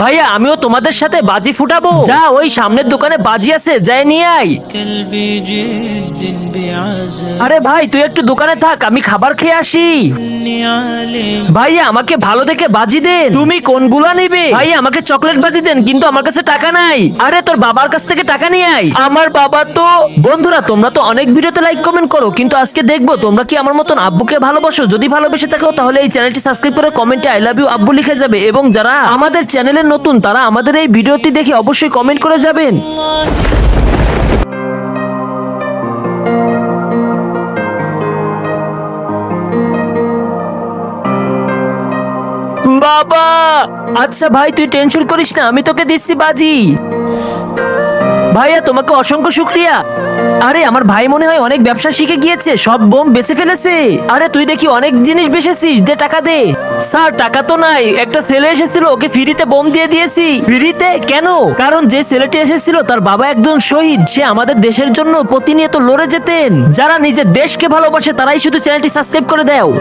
ভাইয়া, আমিও তোমাদের সাথে বাজি ফুটাবো। যা, ওই সামনের দোকানে বাজি আছে, যাই নিয়ে আই আরে ভাই, তুই একটু দোকানে থাক, আমি খাবার খেয়ে আসি। ভাইয়া, আমাকে ভালো দেখে বাজি দেন। তুমি কোনগুলা নিবে? ভাই আমাকে চকলেট বাজি দেন, কিন্তু আমার কাছে টাকা নাই। আরে, তোর বাবার কাছ থেকে টাকা নিয়ে আই আমার বাবা তো বন্ধুরা, তোমরা তো অনেক ভিডিওতে লাইক কমেন্ট করো, কিন্তু আজকে দেখব, তোমরা কি আমার মতন আব্বুকে ভালোবাসো? যদি ভালোবেসে থাকো, তাহলে এই চ্যানেলটি সাবস্ক্রাইব করে কমেন্টে আই লাভ ইউ আব্বু লিখে যাবে। এবং যারা আমাদের চ্যানেলে নতুন, তারা আমাদের এই ভিডিওটি দেখে অবশ্যই কমেন্ট করে যাবেন। বাবা! আচ্ছা ভাই, তুই টেনশন করিস না, আমি তোকে দিচ্ছি বাজি। ভাইয়া, তোমাকে অসংখ্য শুক্রিয়া। আরে, আমার ভাই মনে হয় অনেক ব্যবসা শিখে গিয়েছে, সব বোম বেচে ফেলেছে। আরে, তুই দেখি অনেক জিনিস বেচেছিস দে টাকা দে। স্যার, টাকা তো নাই, একটা ছেলে এসেছিল, ওকে ফ্রিতে বোম দিয়ে দিয়েছি। ফ্রিতে? কেন? কারণ যে ছেলেটি এসেছিল, তার বাবা একজন শহীদ, সে আমাদের দেশের জন্য প্রতিনিয়ত লড়ে যেতেন। যারা নিজের দেশকে ভালোবাসে, তারাই শুধু চ্যানেলটি সাবস্ক্রাইব করে দাও।